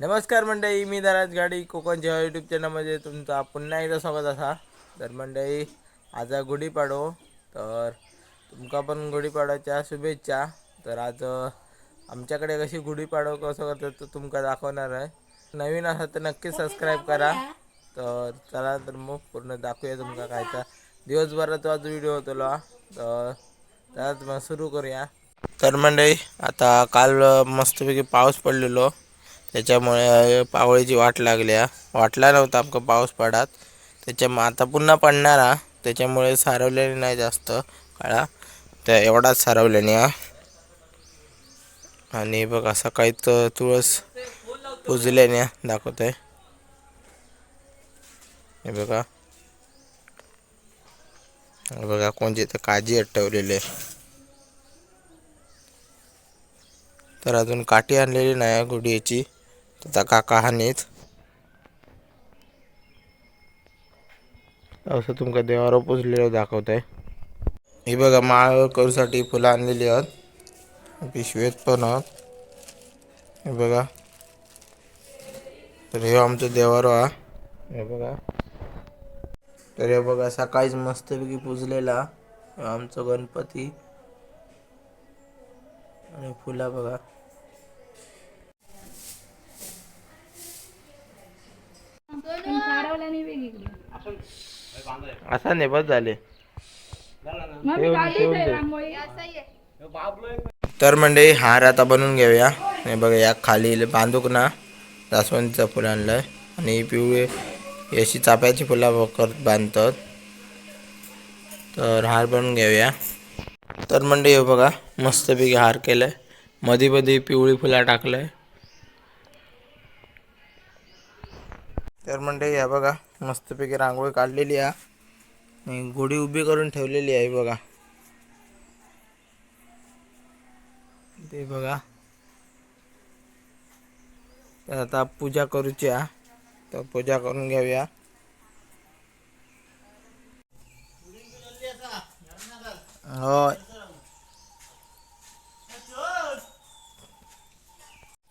नमस्कार मंडळी मी दराज गाडी कोकण जेव्हा यूट्यूब चॅनलमध्ये तुमचा पुन्हा एकदा स्वागत असा. तर मंडळी आज आहे गुढीपाडो. तर तुमका पण गुढीपाडव्याच्या शुभेच्छा. तर आज आमच्याकडे कशी गुढीपाडव कसं करतात तर तुमका दाखवणार आहे. नवीन असाल तर नक्की सबस्क्राईब करा. तर चला तर मग पूर्ण दाखवूया तुमका काय तर. आज व्हिडिओ होतो तर त्यात मग सुरू करूया. तर मंडळी आता काल मस्तपैकी पाऊस पडलेलो. त्याच्यामुळे पावळीची वाट लागल्या वाटला नव्हता आमका पाऊस पडात. त्याच्यामुळे आता पुन्हा पडणार हा. त्याच्यामुळे सारवलेले नाही जास्त काळा. त्या एवढाच सारवल्याने हा. आणि बघा सकाळी तर तुळस पुजल्याने दाखवतोय. हे बघा. हे बघा कोणते तर काजी अटवलेले आहे. तर अजून काठी आणलेली नाही गुढीची. आता काका हानीत असं तुमका देवावर पुजलेलं दाखवत आहे ही बघा माळ करूसाठी फुलं आणलेली आहेत. पिशवेत पण आहेत. हे बघा. तर हे आमचं देवार हा हे बघा. तर हे बघा सकाळीच मस्तपैकी पुजलेला आमचं गणपती. आणि फुला बघा. असा नाही बस झाले तर मंडळी हार आता बनवून घेऊया. हे बघा या खाली बांधूक ना जास्वंदीचं फुलं आणलंय. आणि पिवळी अशी चाफ्याची फुलं करत बांधतात. तर हार बनवून घेऊया. तर मंडळी हे बघा मस्तपैकी हार केलाय. मध्ये मध्ये पिवळी फुलं टाकलंय. तर मंडळी या बघा मस्तपैकी रांगोळी काढलेली आहे. आणि गुढी उभी करून ठेवलेली आहे बघा. ते बघा. तर आता पूजा करूची आहे तर पूजा करून घेऊया. होय.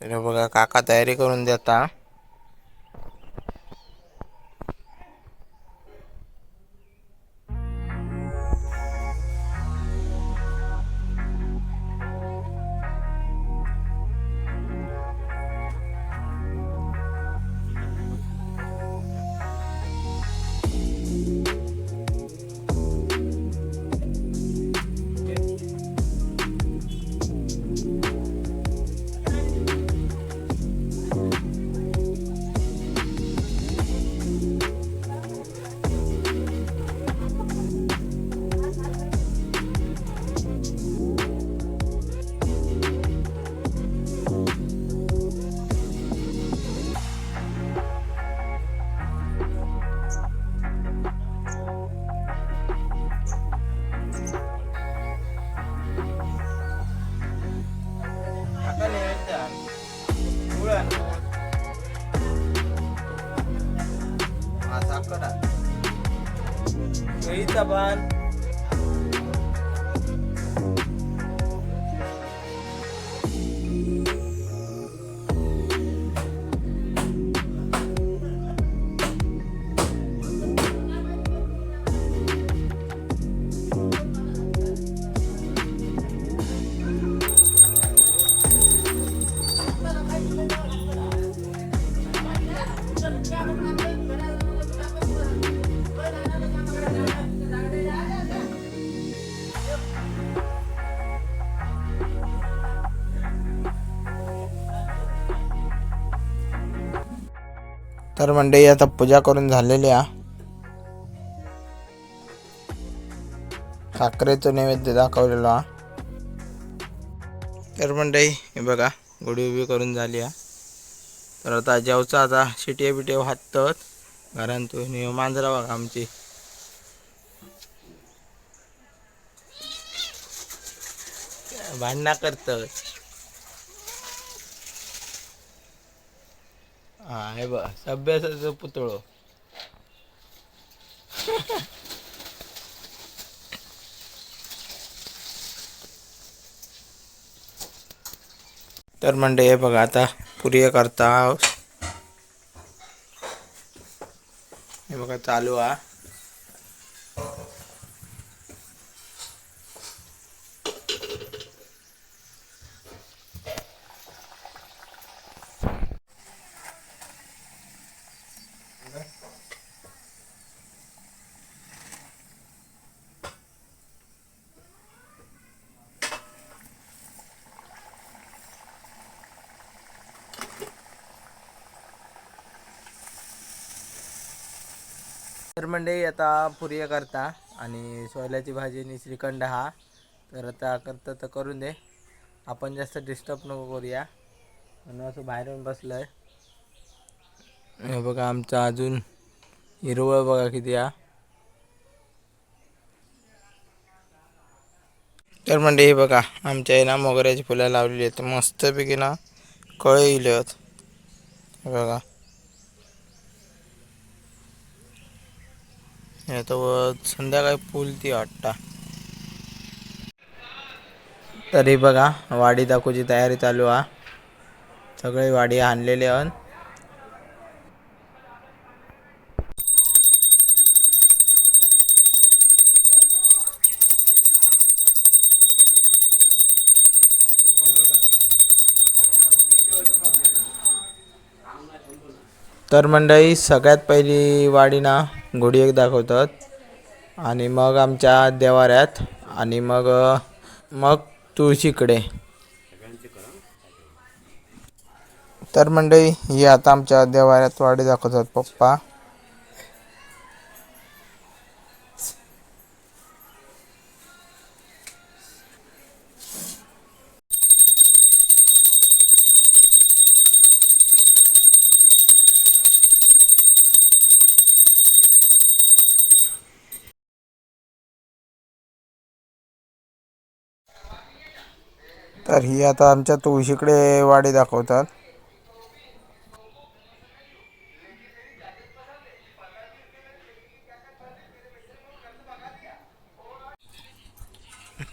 तर बघा काका तयारी करून देता. everyone. तर मंडळी आता पूजा करून झालेली आहे साखरेचं नैवेद्य दाखवलेलो. हा तर मंडळी हे बघा गुढी उभी करून झाली आहे. तर आता जेवचं आता शिटिया बिटिया हातत घरांतून मांजरा बघा आमची. भांडणा करतात. हा हे बघ सभ्यासाचं पुतळो. तर म्हणजे हे बघा आता पुरी करता हे बघा चालू आहे. तर म्हणजे आता पुरिया करता आणि सोल्याची भाजी आणि श्रीखंड हा. तर आता करता तर करून दे. आपण जास्त डिस्टर्ब नको करूया. म्हणून असं बाहेरून बसलं आहे हे बघा आमचा अजून हिरवळ बघा किती हा. तर म्हणजे हे बघा आमच्या आहे ना मोगऱ्याची फुलं लावलेली आहेत. मस्तपैकी ना कळे येईल. आहेत बघा. हे संध्याकाळी फुल ती वाटता तरी बघा वाडी दाखवची तयारी चालू हा. सगळे वाडी आणलेले हन तर मंडळी सगळ्यात पहिली वाडी ना घोडी एक दाखवतात. आणि मग आमच्या देवाऱ्यात आणि मग मग तुळशीकडे. तर मंडळी ही आता आमच्या देवाऱ्यात वाडी दाखवतात पप्पा. तर ही आता आमच्या तुळशीकडे वाडी दाखवतात.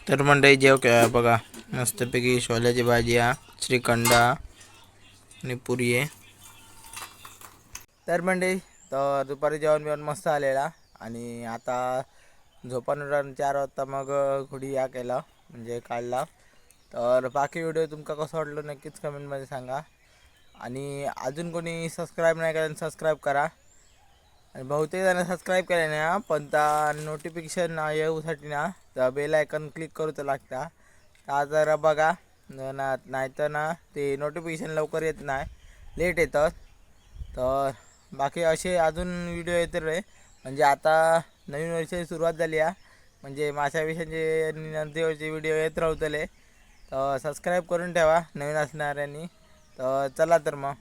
तर मंडळी जेव काय हो- बघा मस्तपैकी शोल्याची भाजी हा श्रीखंडा आणि पुरी आहे. तर मंडळी तर दुपारी जेवण बिवण मस्त आलेला आणि आता झोपानुरान चार वाजता मग घोडी या केला म्हणजे काढला तर बाकी व्हिडिओ तुमका कसं वाटलं नक्कीच कमेंटमध्ये सांगा. आणि अजून कोणी सबस्क्राईब नाही केलं सबस्क्राईब करा. आणि बहुतेक जण सबस्क्राईब केले नाही पण त्या नोटिफिकेशन येऊसाठी ना त्या बेल आयकन क्लिक करूचं लागता. त्या जरा बघा ना नाहीतर ना ते नोटिफिकेशन लवकर येत नाही लेट येतं तर बाकी असे अजून व्हिडिओ येते रे. म्हणजे आता नवीन वर्षाची सुरुवात झाली आहे म्हणजे माशाविषयीचे नंतर नदीवरचे व्हिडिओ येत राहतले तर सबस्क्राईब करून ठेवा नवीन असणाऱ्यांनी. तर चला तर मग.